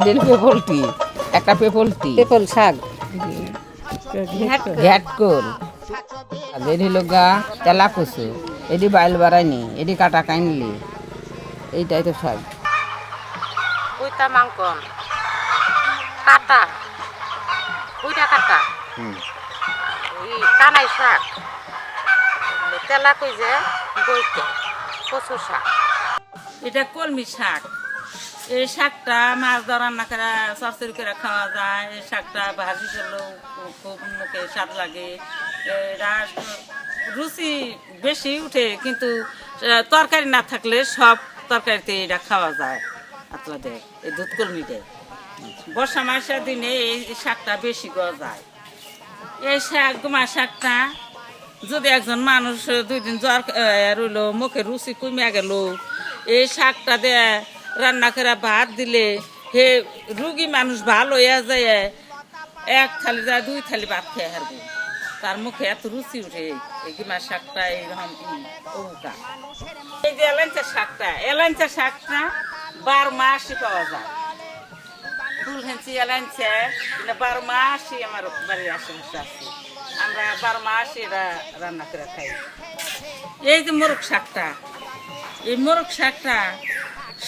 এদের পেপলটি একটা পেপলটি। পেপল শাক। ঘ্যাট কোল আর এটি হলো গা তেলা কচু এটি বাইল বাড়ায়নি এটি কাটা কাইনলি। এইটাই তো শাক। পুইতা মাংকন। কাটা। পুইটা কাটা। কানাই শাক। তেলা কই যে বইতে কচু শাক। এটা কলমি শাক। এই শাকটা মাছ ধরা, রান্না করে সরসরি করে খাওয়া যায়। এই শাকটা ভাজি করলেও খুব মুখে স্বাদ লাগে। রুচি বেশি উঠে, কিন্তু তরকারি না থাকলে সব তরকারিতে এটা খাওয়া যায়। আপনাদের, এই দুধ কলমিতে বর্ষা মাসের দিনে এই শাকটা বেশি গজায় এই শাক, গোমা শাকটা যদি একজন মানুষ দুই দিন জ্বর রইল, মুখে রুচি কমে গেল, এই শাকটা দিয়ে রান্না করে ভাত দিলে হে রুগী মানুষ ভালো হইয়া যায় এক থালি যায় দুই থালি ভাত খেয়ে হারবো। তার মুখে এত রুচি উঠে এই গিমা শাকটা এইরকম ওকা এই যে এলাঞ্চা শাকটা এলাঞ্চা শাকটা বারো মাসই পাওয়া যায়। এটা বারো মাসই আমার বাড়ির আশেপাশে আছে। আমরা বারো মাস রান্না করে খাই। এই যে মোরগ শাকটা, এই মোরগ শাকটা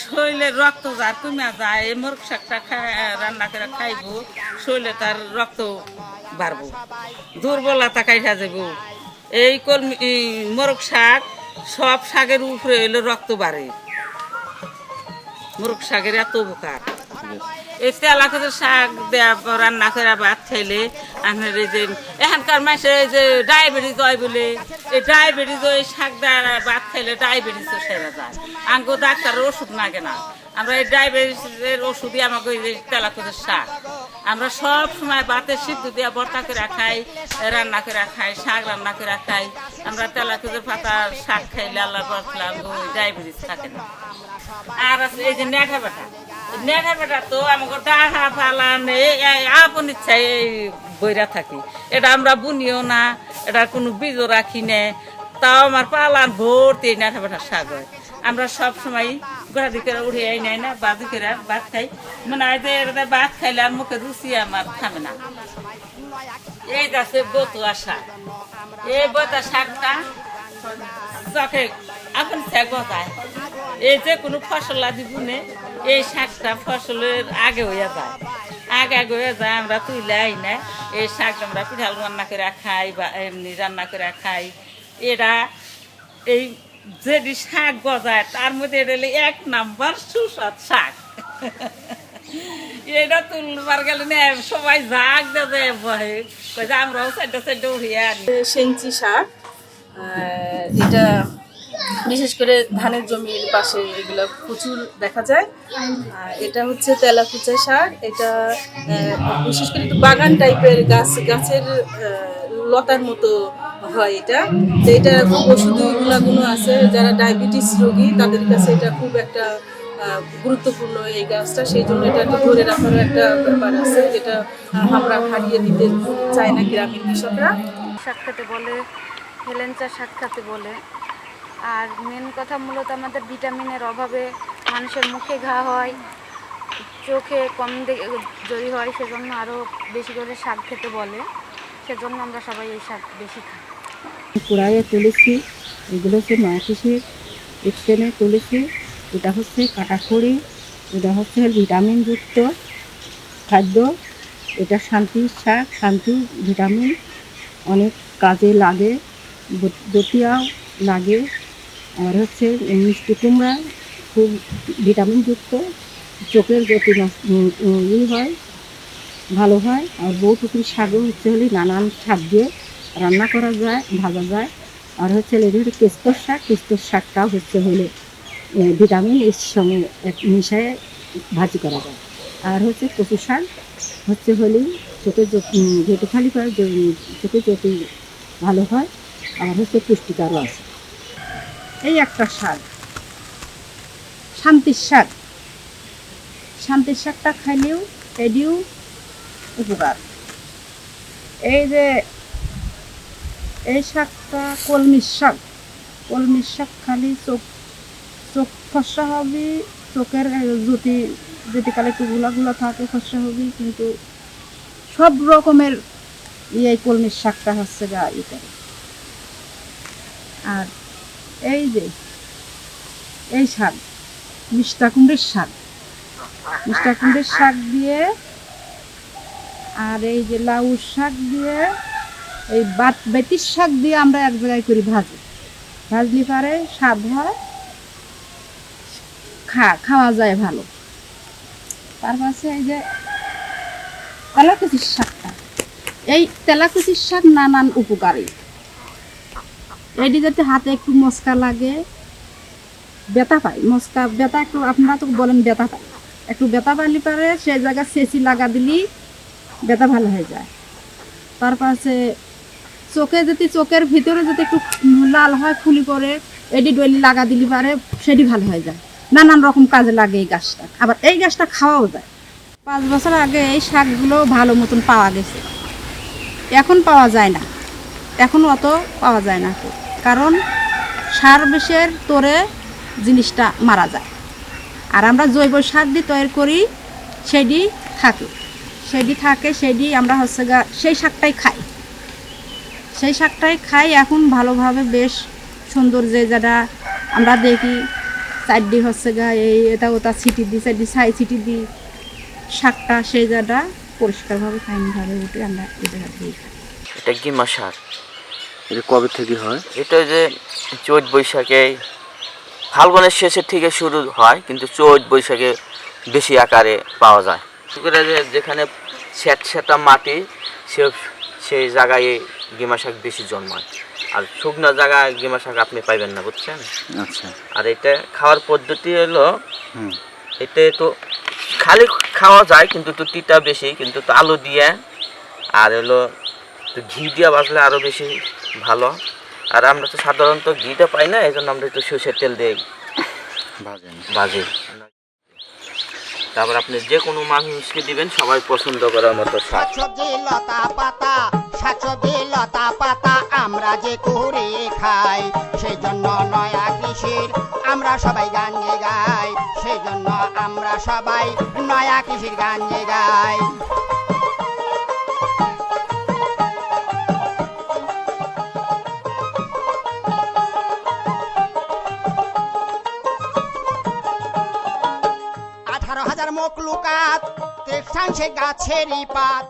শরীরে রক্ত যার কমে যায় এই মোরগ শাকটা খাই রান্না করে খাইব শরীরে তার রক্ত বাড়বো দুর্বলতা কাইটা যাব এই কলমি মোরগ শাক সব শাকের উপরে হইলে রক্ত বাড়ে। মোরগ শাকের এত উপকার। এই তেলা করে শাক দেয়া রান্না করে ভাত খাইলে আপনার এই যে, এখানকার মাসে এই যে ডায়াবেটিস হয় বলে, এই ডায়াবেটিস ওই শাক দেওয়া ভাত খাইলে ডায়াবেটিসও সেরে যায়। আঙ্গো ডাক্তারের ওষুধ লাগে না। আমরা এই ডায়াবেটিসের ওষুধই আমাকে ওই যে তেলা করে শাক। আমরা সব সময় ভাতের সিদ্ধ দিয়ে ভর্তা করে খাই, রান্না করে খাই, শাক রান্না করে খাই। আমরা তেলা করে পাতা শাক খাইলে আল্লাহ ডায়াবেটিস থাকে না। আর আছে এই যে বেটা বেটা তো আপন বইরা এটা আমরা বুনিও না, এটা কোনো বীজও রাখি না। তাও আমার ভর্তি শাক হয় আমরা সব সময় করে উঠে আই নাই না, বাদি ভাত খাই। মনে হয় যে খাইলে আর মুখে রুচি আমার থামে না। এই যাচ্ছে বতুয়া শাক। এই বতুয়া শাকটা শাক গজায় এই যে কোনো ফসল আদি বুনে এই শাকটা ফসলের আগে হয়ে যায়। আগে আগে হয়ে যায়, আমরা তুলে আই না। এই শাক আমরা পিঠাল রান্না করে খাই বা এমনি রান্না করে খাই। এরা এই যেটি শাক গজায়, তার মধ্যে এটা এক নাম্বার সুস্বাদ শাক। এটা তুলবার গেলে না, সবাই জাগ যে আমরাও চারটা চারটা উঠিয়ে আনি। সেঞ্চি শাক এটা বিশেষ করে ধানের জমির পাশে এগুলো প্রচুর দেখা যায়। এটা হচ্ছে তেলাকুচা শাক এটা বিশেষ করে একটু বাগান টাইপের গাছ গাছের লতার মতো হয় এটা। তো এটা খুব ওষুধি আছে। যারা ডায়াবেটিস রোগী, তাদের কাছে এটা খুব একটা গুরুত্বপূর্ণ এই গাছটা। সেই জন্য এটা ধরে রাখারও একটা ব্যাপার আছে, যেটা আমরা হারিয়ে দিতে চায় না গ্রামীণ কৃষকরা। শাক খেতে বলে, হেলেঞ্চা শাক খেতে বলে। আর মেন কথা মূলত আমাদের ভিটামিনের অভাবে মানুষের মুখে ঘা হয়, চোখে কম জরি হয় সেজন্য আরও বেশি করে শাক খেতে বলে, সেজন্য আমরা সবাই এই শাক বেশি খাই। কুড়াইয়ে তুলেছি, এগুলো হচ্ছে মায়াশিসের এক্সটেনে তুলেছি, এটা হচ্ছে কাটাখড়ি এটা হচ্ছে ভিটামিনযুক্ত খাদ্য, এটা শান্তির শাক, শান্তি ভিটামিন অনেক কাজে লাগে দতিয়াও লাগে। আর হচ্ছে মিষ্টি কুমড়া খুব ভিটামিনযুক্ত চোখের উম, ই হয় ভালো হয়। আর বউটুকুর শাকও হচ্ছে হলে নানান শাক দিয়ে রান্না করা যায় ভাজা যায়। আর হচ্ছে হচ্ছে কেস্তর শাক কেস্তর শাকটাও হচ্ছে হলে ভিটামিন এর সঙ্গে এক মিশায় ভাজি করা যায়। আর হচ্ছে কচু শাক হচ্ছে হলে চোখে যেটু খালি করে যে- চোখে জ্যোতি ভালো হয়। আর হচ্ছে পুষ্টিকারও আছে। এই একটা শাক। শান্তির শাক। শান্তির শাকটা খাইলেও এডিও উপকার। এই যে এই শাকটা কলমির শাক। কলমির শাক খালি চোখ চোখ ফসা হবে, চোখের যদি কালে একটু গুলা থাকে, খসা হবে, কিন্তু সব রকমের ইয়ে কলমির শাকটা হচ্ছে গা ই করে আর এই যে, এই শাক, মিষ্টা কুমড়ের শাক। মিষ্টা কুমড়ের শাক দিয়ে, আর এই যে লাউ শাক দিয়ে, এই বাত বেতির শাক দিয়ে আমরা এক জায়গায় করি ভাজি। ভাজলি পারে স্বাদ হয়, খা, খাওয়া যায় ভালো। তারপর আছে এই যে তেলাকুচির শাকটা। এই তেলাকুচির শাক নানান উপকারী। এটি যাতে হাতে একটু মস্কা লাগে, ব্যথা পাই মস্কা ব্যথা একটু, আপনারা তো বলেন ব্যথা পাই একটু ব্যথা পাইলে পারে সেই জায়গায় সেচি লাগা দিলি ব্যথা ভালো হয়ে যায়। তারপর আছে চোখে যদি, চোখের ভিতরে যদি একটু লাল হয়, ফুলি করে এডি ডলি লাগা দিলি পারে সেটি ভালো হয়ে যায়। নানান রকম কাজে লাগে এই গাছটা। আবার এই গাছটা খাওয়াও যায়। পাঁচ বছর আগে এই শাকগুলো ভালো মতন পাওয়া গেছে। এখন পাওয়া যায় না। এখন অত পাওয়া যায় না। কারণ সার বিষের তোরে জিনিসটা মারা যায়। আর আমরা জৈব সার দিয়ে তৈরি করি সেটি থাকে। সেটি থাকে সেটি আমরা হচ্ছে গা সেই শাকটাই খাই। সেই শাকটাই খাই, এখন ভালোভাবে বেশ সুন্দর যে যেটা আমরা দেখি চারডি হচ্ছে গা এই এটা ওটা ছিটি দিই চারডি ছাই ছিটি দিই শাকটা সেই জায়গাটা পরিষ্কারভাবে ফাইনভাবে উঠে আমরা জায়গা দিয়ে খাই। এটা গিমা শাক এটা কবে থেকে হয়? এটা যে চৈত বৈশাখে ফাল্গুনের শেষের থেকে শুরু হয় কিন্তু চৈত বৈশাখে বেশি আকারে পাওয়া যায়। যেখানে স্যাট স্যাটা মাটি সে সেই জায়গায় গিমা শাক বেশি জন্মায়। আর শুকনো জায়গায় গিমা শাক আপনি পাইবেন না বুঝছেন? আচ্ছা। আর এটা খাওয়ার পদ্ধতি হলো এটা তো খালি খাওয়া যায় কিন্তু একটু তিতা বেশি কিন্তু একটু আলু দিয়ে আর হলো ঘি দিয়ে বাজলে আরও বেশি ভালো। আর আমরা তো সাধারণত ঘিটা পাই না এই জন্য আমরা একটু সর্ষের তেল দিয়ে ভাজেন ভাজি। তারপর আপনি যে কোনো মানুষকে দিবেন সবাই পছন্দ করার মতো শাক সবজি লতা পাতা শাকসবজি লতা পাতা আমরা যে করে খাই সেই জন্য নয়া কৃষির আমরা সবাই গান গেয়ে গাই সেই জন্য আমরা সবাই নয়া কৃষির গান গেয়ে গাই। 上前，嘎切泥巴。